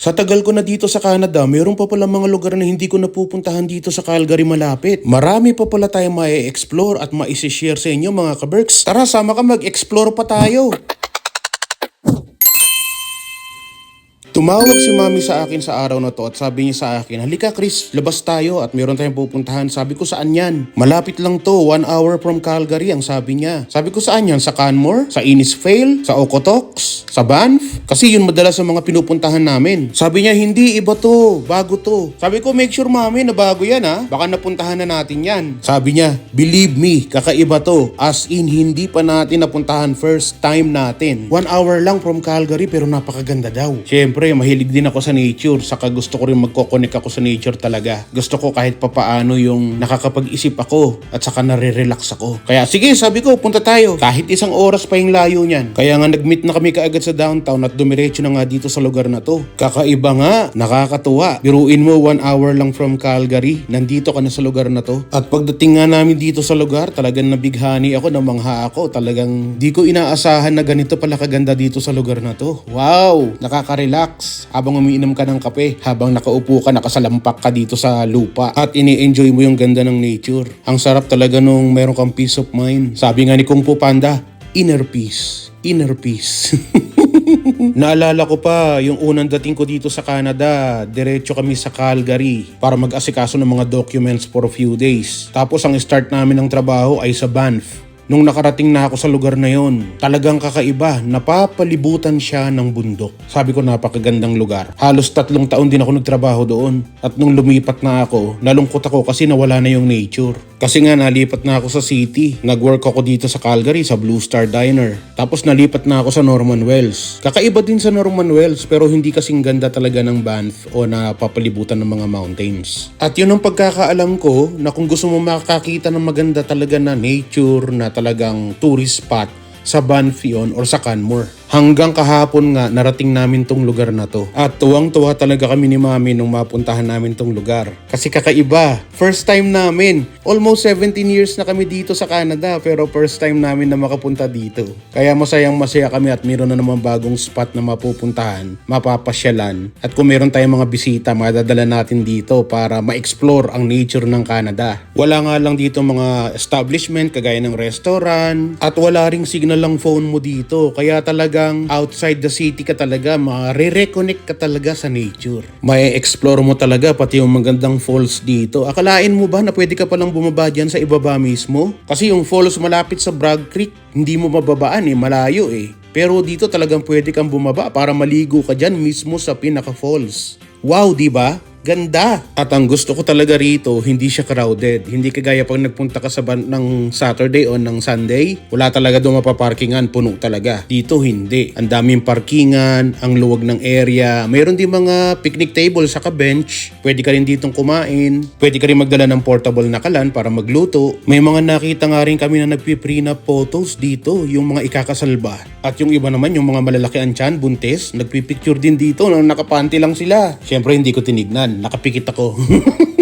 Sa tagal ko na dito sa Canada, mayroon pa pala mga lugar na hindi ko napupuntahan dito sa Calgary malapit. Marami pa pala tayong ma-explore at ma-share sa inyo mga kaberks. Tara, sama ka mag-explore pa tayo. Tumawag si mami sa akin sa araw na to at sabi niya sa akin, halika Chris, labas tayo at meron tayong pupuntahan. Sabi ko saan yan? Malapit lang to, one hour from Calgary ang sabi niya. Sabi ko saan yan? Sa Canmore? Sa Innisfail? Sa Okotoks? Sa Banff? Kasi yun madalas sa mga pinupuntahan namin. Sabi niya, hindi, iba to, bago to. Sabi ko, make sure mami na bago yan ha. Baka napuntahan na natin yan. Sabi niya, believe me, kakaiba to. As in, hindi pa natin napuntahan first time natin. One hour lang from Calgary pero napakaganda daw. Siyempre, mahilig din ako sa nature. Saka gusto ko rin magkoconnect ako sa nature talaga. Gusto ko kahit papaano yung nakakapag-isip ako at saka nare-relax ako. Kaya sige, sabi ko, punta tayo. Kahit isang oras pa yung layo niyan. Kaya nga nag-meet na kami kaagad sa downtown at dumiretso na nga dito sa lugar na to. Kakaiba nga, nakakatuwa. Biruin mo, one hour lang from Calgary. Nandito ka na sa lugar na to. At pagdating nga namin dito sa lugar, talagang nabighani ako, namangha ako. Talagang di ko inaasahan na ganito pala kaganda dito sa lugar na to. Wow! Nakaka-relax habang umiinom ka ng kape, habang nakaupo ka, nakasalampak ka dito sa lupa at ini-enjoy mo yung ganda ng nature. Ang sarap talaga nung meron kang peace of mind. Sabi nga ni Kung Fu Panda, inner peace. Inner peace. Naalala ko pa, yung unang dating ko dito sa Canada, diretso kami sa Calgary para mag-asikaso ng mga documents for a few days. Tapos ang start namin ng trabaho ay sa Banff. Nung nakarating na ako sa lugar na yon, talagang kakaiba, napapalibutan siya ng bundok. Sabi ko napakagandang lugar. Halos tatlong taon din ako nagtrabaho doon. At nung lumipat na ako, nalungkot ako kasi nawala na yung nature. Kasi nga nalipat na ako sa city. Nag-work ako dito sa Calgary sa Blue Star Diner. Tapos nalipat na ako sa Norman Wells. Kakaiba din sa Norman Wells pero hindi kasing ganda talaga ng Banff o napapalibutan ng mga mountains. At yun ang pagkakaalam ko na kung gusto mo makakita ng maganda talaga na nature na talagang tourist spot sa Banff yun or sa Canmore. Hanggang kahapon nga narating namin tong lugar na to. At tuwang-tuwa talaga kami ni Mami nung mapuntahan namin tong lugar. Kasi kakaiba. First time namin. Almost 17 years na kami dito sa Canada pero first time namin na makapunta dito. Kaya masayang masaya kami at meron na naman bagong spot na mapupuntahan, mapapasyalan. At kung meron tayong mga bisita, madadala natin dito para ma-explore ang nature ng Canada. Wala nga lang dito mga establishment kagaya ng restaurant at wala ring signal lang phone mo dito. Kaya talagang outside the city ka talaga, ma-reconnect ka talaga sa nature. May explore mo talaga pati yung magandang falls dito. Akalain mo ba na pwede ka palang bumaba dyan sa ibaba mismo? Kasi yung falls malapit sa Bragg Creek, hindi mo mababaan eh, malayo eh. Pero dito talagang pwede kang bumaba para maligo ka dyan mismo sa pinaka-falls. Wow, di ba? Ganda! At ang gusto ko talaga rito, hindi siya crowded. Hindi kagaya pag nagpunta ka sa ban ng Saturday o ng Sunday, wala talaga doon mapaparkingan, puno talaga. Dito hindi. Ang daming parkingan, ang luwag ng area. Mayroon din mga picnic table sa bench. Pwede ka rin ditong kumain. Pwede ka rin magdala ng portable na kalan para magluto. May mga nakita nga rin kami na nagpiprenup photos dito, yung mga ikakasal ba. At yung iba naman, yung mga malalaki ang tiyan, buntis, nagpipicture din dito nang nakapanti lang sila. Siyempre hindi ko tinignan, nakapikit ako.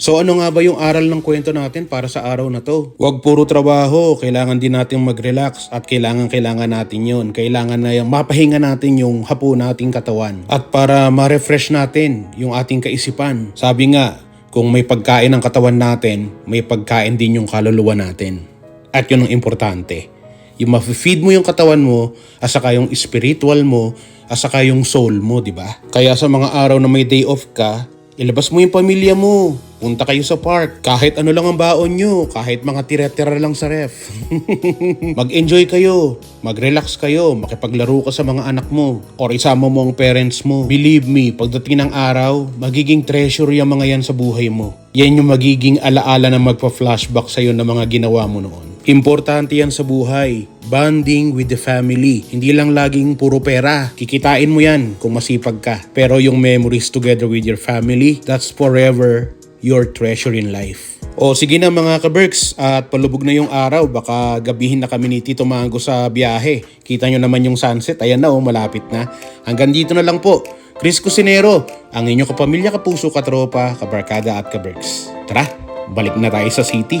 So ano nga ba yung aral ng kwento natin para sa araw na to? Huwag puro trabaho, kailangan din natin mag-relax at kailangan kailangan natin yon. Kailangan na yung mapahinga natin yung hapo nating katawan. At para ma-refresh natin yung ating kaisipan. Sabi nga, kung may pagkain ang katawan natin, may pagkain din yung kaluluwa natin. At yun ang importante. Yung ma-feed mo yung katawan mo, at saka yung spiritual mo, at saka yung soul mo, di ba? Kaya sa mga araw na may day off ka, ilabas mo yung pamilya mo. Punta kayo sa park. Kahit ano lang ang baon nyo. Kahit mga tira-tira lang sa ref. Mag-enjoy kayo. Mag-relax kayo. Makipaglaro ka sa mga anak mo. Or isama mo ang parents mo. Believe me, pagdating ng araw, magiging treasure yung mga yan sa buhay mo. Yan yung magiging alaala na magpa-flashback sa'yo ng mga ginawa mo noon. Importante yan sa buhay. Bonding with the family. Hindi lang laging puro pera. Kikitain mo yan kung masipag ka. Pero yung memories together with your family, that's forever your treasure in life. O sige na mga kaberks, at palubog na yung araw, baka gabihin na kami ni Tito Mango sa biyahe. Kita nyo naman yung sunset, ayan na oh, malapit na. Hanggang dito na lang po. Chris Cusinero, ang inyong kapamilya, kapuso, katropa, kabarkada at kaberks. Tara, balik na tayo sa city.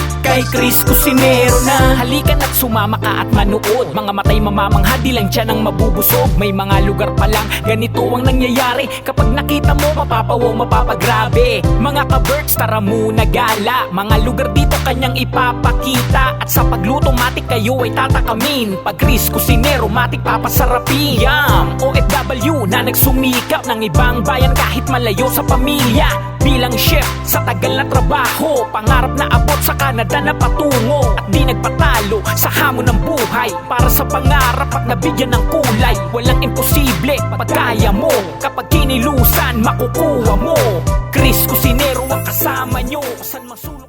Kay Chris Cusinero na. Halika na't sumama ka at manood. Mga matay mamamangha di lang dyan ang mabubusog. May mga lugar pa lang ganito ang nangyayari. Kapag nakita mo mapapawaw mapapagrabe. Mga ka-birds tara muna gala. Mga lugar dito kanyang ipapakita. At sa pagluto matik kayo ay tatakamin. Pag Chris Cusinero matik papasarapin. Yum! OFW na nagsumikap ng ibang bayan kahit malayo sa pamilya. Bilang chef sa tagal na trabaho Pangarap na abot sa Canada na patungo At di nagpatalo sa hamon ng buhay. Para sa pangarap at nabigyan ng kulay Walang imposible pag kaya mo. Kapag kinilusan makukuha mo. Chris Cusinero ang kasama nyo. Saan masulok